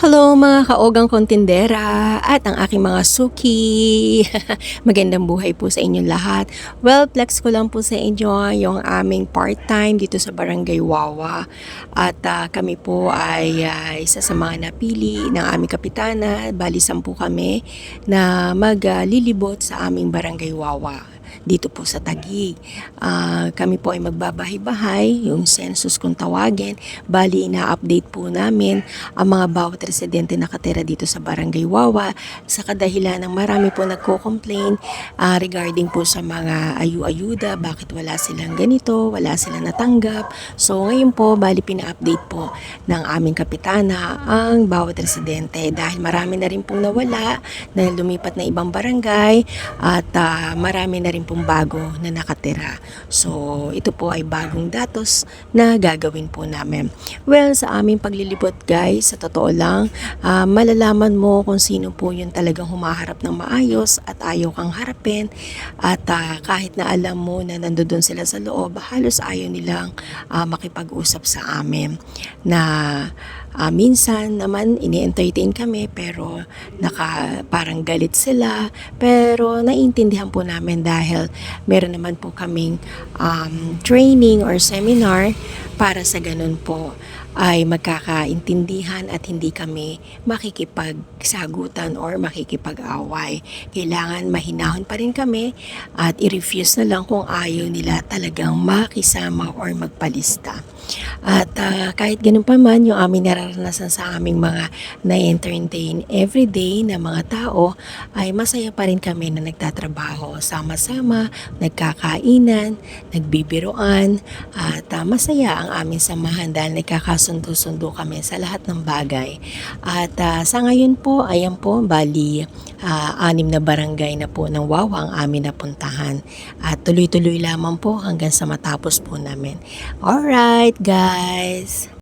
Hello mga kaogang kontendera at ang aking mga suki. Magandang buhay po sa inyong lahat. Well, flex ko lang po sa inyo yung aming part-time dito sa Barangay Wawa. At ah, kami po ay ah, isa sa mga napili ng aming kapitana. Bali sampu kami na maglilibot sa aming Barangay Wawa dito po sa Taguig. Ah, kami po ay magbabahay-bahay, yung census kung tawagin. Bali, ina-update po namin ang mga bawat residente na nakatira dito sa Barangay Wawa sa kadahilan ng marami po nagko-complain ah, regarding po sa mga ayu-ayuda, bakit wala silang ganito, wala silang natanggap. So ngayon po, bali pina-update po ng aming kapitana ang bawat residente dahil marami na rin pong nawala dahil lumipat na ibang barangay at ah, marami na rin pong bago na nakatira. So ito po ay bagong datos na gagawin po namin. Well, sa aming paglilibot guys, sa totoo lang, ah, malalaman mo kung sino po yung talagang humaharap ng maayos at ayaw kang harapin at ah, kahit na alam mo na nandoon sila sa loob, halos ayaw nilang ah, makipag-usap sa amin na ah, minsan naman ini-entertain kami pero naka parang galit sila pero naiintindihan po namin dahil meron naman po kaming um, training or seminar para sa ganun po ay magkakaintindihan at hindi kami makikipagsagutan or makikipag-away. Kailangan mahinahon pa rin kami at i-refuse na lang kung ayaw nila talagang makisama or magpalista. At ah, kahit ganun pa man, yung aming nararanasan sa aming mga na-entertain everyday na mga tao, ay masaya pa rin kami na nagtatrabaho sama-sama, nagkakainan, nagbibiroan, at ah, masaya ang aming samahan dahil nagkakasundo-sundo kami sa lahat ng bagay. At ah, sa ngayon po, ayan po, bali, ah, anim na barangay na po ng Wawa ang amin napuntahan. At tuloy-tuloy lamang po hanggang sa matapos po namin. Alright, guys!